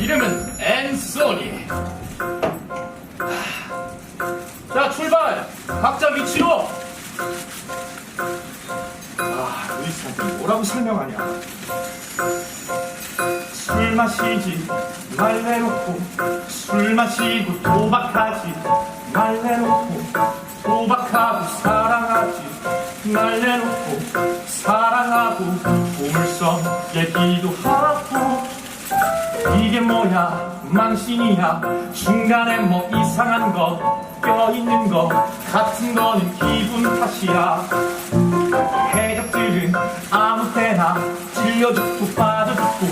이름은 앤소니. 자, 출발! 각자 위치로! 아, 의사한테 뭐라고 설명하냐? 술 마시지 말래놓고 술 마시고 도박하지 말래놓고 도박하고 사랑하지 말래놓고 사랑하고 보물섬 얘기도 하고 이게 뭐야? 망신이야. 중간에 뭐 이상한 거 껴있는 거 같은 거는 기분 탓이야. 해적들은 아무 때나 찔려 죽고 빠져 죽고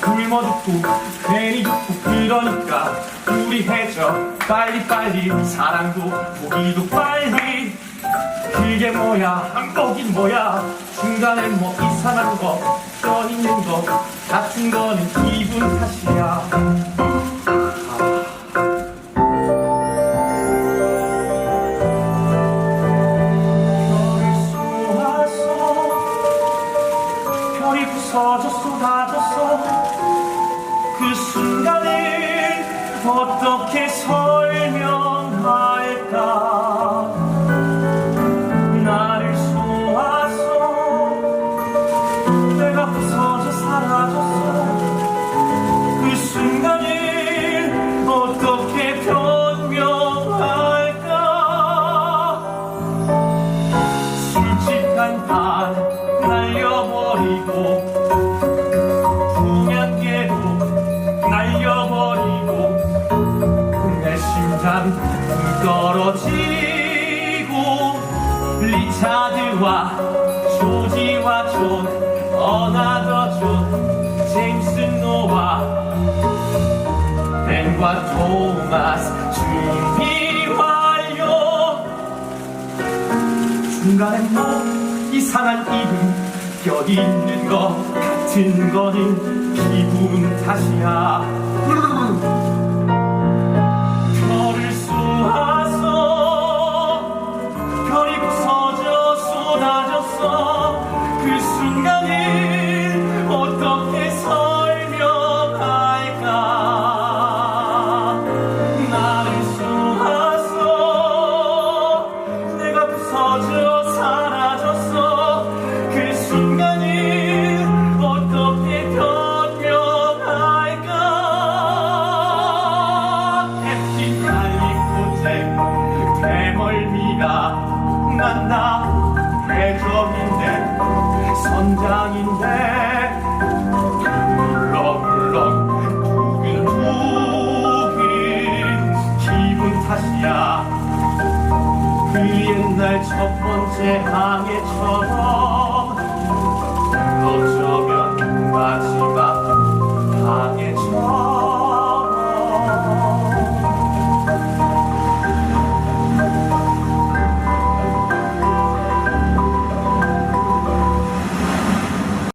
굶어 죽고 괜히 죽고 그러니까 우리 해적 빨리빨리 사랑도 보기도 빨리. 그게 뭐야? 거긴 뭐야? 중간에 뭐 이상한 거 껴있는 거 같은 거는 기분 탓이야. 별을 쏘았어 별이 부서져 쏟아졌어 그 순간을 어떻게 설명할까 리차드와 조지와 존 어나더 존 제임스 노와 벤과 토마스 준비 완료 중간에 뭐 이상한 이름 껴있는 것 같은 거는 기분 탓이야 선장인데 물렁물렁 두근두근 기분 탓이야. 그 옛날 첫 번째 항해처럼